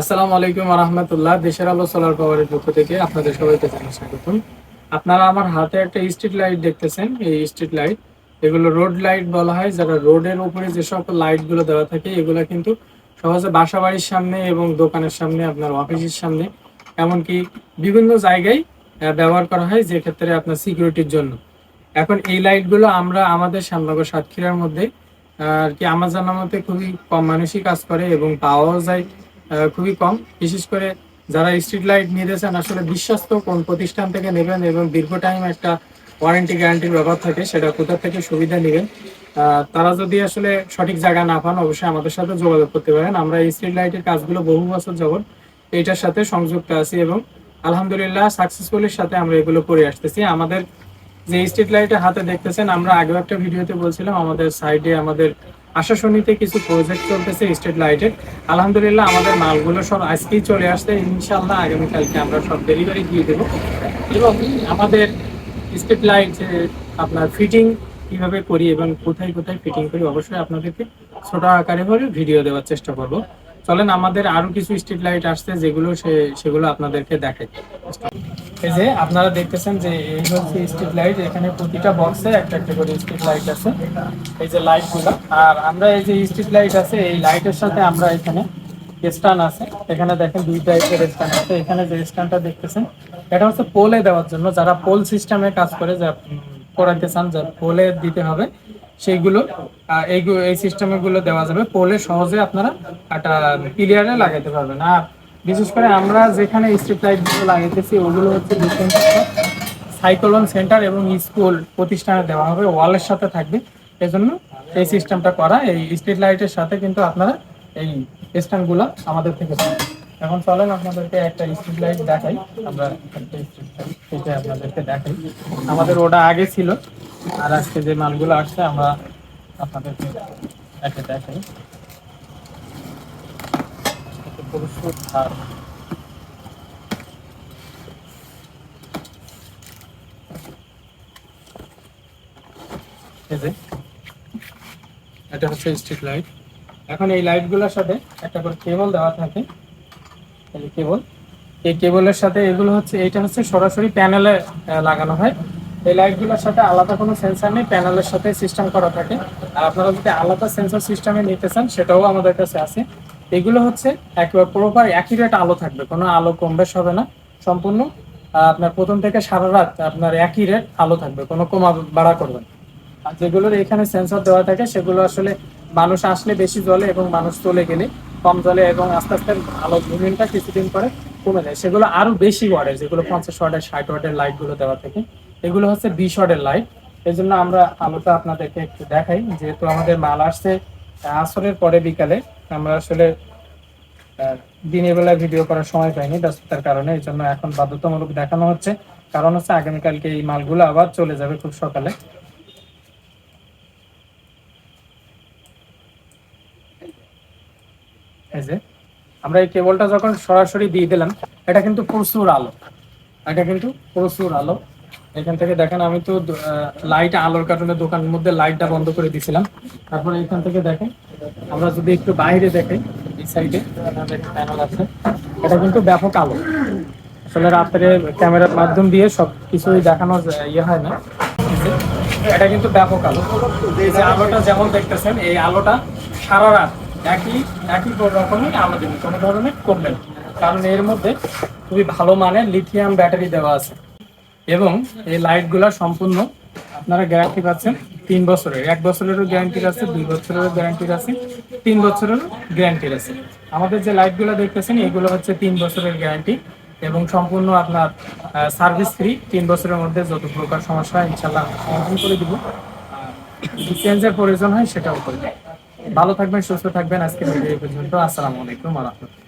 আসসালামু আলাইকুম রহমতুল্লাহ। দেশের আলো, সোলার পাওয়ারের পক্ষ থেকে আপনাদের সবাইকে স্বাগতম। আপনারা আমার হাতে একটা স্ট্রিট লাইট দেখতেছেন, এই স্ট্রিট লাইট। এগুলো রোড লাইট বলা হয়, যারা রোডের উপরে যে সকল লাইটগুলো দেওয়া থাকে, এগুলো কিন্তু সহজে বাসা বাড়ির সামনে এবং দোকানের সামনে, আপনার অফিসের সামনে, এমনকি বিভিন্ন জায়গায় ব্যবহার করা হয় যে ক্ষেত্রে আপনার সিকিউরিটির জন্য। এখন এই লাইটগুলো আমরা আমাদের শ্যামনগর সাতক্ষীরার মধ্যে আর কি আমার জানার মতে খুবই কম মানুষই কাজ করে এবং পাওয়াও যায়। খুবই কম। বিশেষ করে যারা স্ট্রিট লাইট নিতেছেন আসলে বিশ্বস্ত কোন প্রতিষ্ঠান থেকে নেবেন এবং দীর্ঘ টাইম একটা ওয়ারেন্টি গ্যারান্টির ব্যাপার থাকে, সেটা কোথা থেকে সুবিধা নেবেন তারা যদি আসলে সঠিক জায়গা না পান, অবশ্যই আমাদের সাথে যোগাযোগ করতে পারেন। আমরা এই স্ট্রিট লাইটের কাজগুলো বহু বছর যাবত এইটার সাথে সংযুক্ত আছি এবং আলহামদুলিল্লাহ সাকসেসফুলের সাথে আমরা এগুলো করে আসতেছি। আমাদের যে স্ট্রিট লাইটের হাতে দেখতেছেন, আমরা আগেও একটা ভিডিওতে বলছিলাম, আমাদের সাইডে আমাদের আশাশনীতে কিছু প্রজেক্ট চলতেছে স্ট্রিট লাইটের আলহামদুলিল্লাহ, আমাদের মালগুলো সব আজকেই চলে আসছে। ইনশাল্লাহ আগামীকালকে আমরা সব ডেলিভারি দিয়ে দেবো। এবং আমাদের স্ট্রিট লাইট যে আপনার ফিটিং কীভাবে করি এবং কোথায় কোথায় ফিটিং করি, অবশ্যই আপনাদেরকে ছোট আকারে করে ভিডিও দেওয়ার চেষ্টা করব। চলেন, আমাদের আরও কিছু স্ট্রিট লাইট আসছে, যেগুলো সে সেগুলো আপনাদেরকে দেখাই। এই যে আপনারা দেখতেছেন যে এই হচ্ছে স্ট্রিট লাইট এখানে প্রতিটা বক্সে একটা একটা করে স্ট্রিট লাইট আছে। এই যে লাইটগুলো। আর আমরা এই যে স্ট্রিট লাইট আছে, এই লাইটের সাথে আমরা এখানে স্ট্যান্ড আছে। এখানে দেখেন দুই টাইপের স্ট্যান্ড আছে। এখানে যে স্ট্যান্ডটা দেখতেছেন, এটা হচ্ছে পোলে দেওয়ার জন্য। যারা পোল সিস্টেমে কাজ করে যা করাতে চান যা পোলে দিতে হবে, সেইগুলো এই সিস্টেমে গুলো দেওয়া যাবে। পোলে সহজে আপনারা একটা ক্লিয়ারে লাগাতে পারবেন। আর বিশেষ করে আমরা যেখানে স্ট্রিট লাইটগুলো লাগাইতেছি, ওগুলো হচ্ছে সাইক্লোন সেন্টার এবং স্কুল প্রতিষ্ঠানে দেওয়া হবে ওয়ালের সাথে থাকবে। এজন্য এই সিস্টেমটা করা, এই স্ট্রিট লাইটের সাথে কিন্তু আপনারা এই স্ট্যান্ডগুলো আমাদের থেকে এখন চলেন আপনাদেরকে একটা স্ট্রিট লাইট দেখাই। আমরা এটা আপনাদেরকে দেখাই। আমাদের ওটা আগে ছিল, আর আজকে যে মালগুলো আসছে, আমরা আপনাদেরকে একটা দেখাই। প্রচুর যে, এটা হচ্ছে স্ট্রিট লাইট এখন এই লাইটগুলোর সাথে একটা করে কেবল দেওয়া থাকে। এই কেবল এই কেবলের সাথে এগুলো হচ্ছে এটা হচ্ছে সরাসরি প্যানেলে লাগানো হয়। এই লাইটগুলোর সাথে আলাদা কোনো সেন্সার নেই প্যানেলের সাথে সিস্টেম করা থাকে। আর আপনারা যদি আলাদা সেন্সর সিস্টেমে নিতে চান, সেটাও আমাদের কাছে আছে। এগুলো হচ্ছে একেবারে প্রপার অ্যাকিউরেট আলো থাকবে, কোনো আলো কম বেশ হবে না, সম্পূর্ণ আপনার প্রথম থেকে সারা রাত আপনার একই রেট আলো থাকবে, কোনো কমা বাড়া করবে আর যেগুলোর এখানে সেন্সর দেওয়া থাকে, সেগুলো আসলে মানুষ আসলে বেশি জলে এবং মানুষ চলে গেলে কম জলে এবং আস্তে আস্তে আলো মুভমেন্টটা কিছুদিন পরে কমে যায়। সেগুলো আরও বেশি ওয়ার্ডের যেগুলো পঞ্চাশ ওয়ার্ডের ষাট ওয়ার্ডের লাইটগুলো দেওয়া থাকে, এগুলো হচ্ছে বিশ ওয়ার্ডের লাইট এই জন্য আমরা আলোটা আপনাদেরকে একটু দেখাই, যেহেতু আমাদের মাল আসছে আসরের পরে বিকালে আমরা আসলে দিনের বেলায় ভিডিও করার সময় পাইনি ব্যস্ততার কারণে, এই জন্য এখন বাধ্যতামূলক দেখানো হচ্ছে। কারণ হচ্ছে আগামীকালকে এই মালগুলো আবার চলে যাবে খুব সকালে। এই যে, আমরা এই কেবলটা যখন সরাসরি দিয়ে দিলাম, এটা কিন্তু প্রচুর আলো। এটা কিন্তু প্রচুর আলো। এখান থেকে দেখেন, আমি তো লাইট আলোর কারণে দোকানের মধ্যে লাইটটা বন্ধ করে দিয়েছিলাম। তারপরে এখান থেকে দেখেন, আমরা যদি একটু বাইরে দেখি এই সাইডে আছে। এটা কিন্তু ব্যাপক আলো। আসলে রাত্রে ক্যামেরার মাধ্যম দিয়ে সব কিছুই দেখানো ইয়ে হয় না। এটা কিন্তু ব্যাপক আলো। এই যে আলোটা যেমন দেখতেছেন, এই আলোটা সারা রাত একই একই রকমই আলো দেবে, কোনো ধরনের কমবে না কারণ এর মধ্যে খুবই ভালো মানের লিথিয়াম ব্যাটারি দেওয়া আছে। এবং এই লাইটগুলো সম্পূর্ণ আপনারা গ্যারান্টি পাচ্ছেন তিন বছরের। এক বছরেরও গ্যারান্টি আছে, দুই বছরেরও গ্যারান্টি আছে, তিন বছরেরও গ্যারান্টি আছে। আমাদের যে লাইটগুলো দেখতেছেন, এগুলো হচ্ছে তিন বছরের গ্যারান্টি এবং সম্পূর্ণ আপনার সার্ভিস ফ্রি তিন বছরের মধ্যে যত প্রকার সমস্যা ইনশাল্লাহ করে দিব। চেঞ্জের প্রয়োজন হয়, সেটাও করে। ভালো থাকবেন, সুস্থ থাকবেন। আজকে ভিডিও পর্যন্ত। আসসালামু আলাইকুম রহমতুল্লাহ।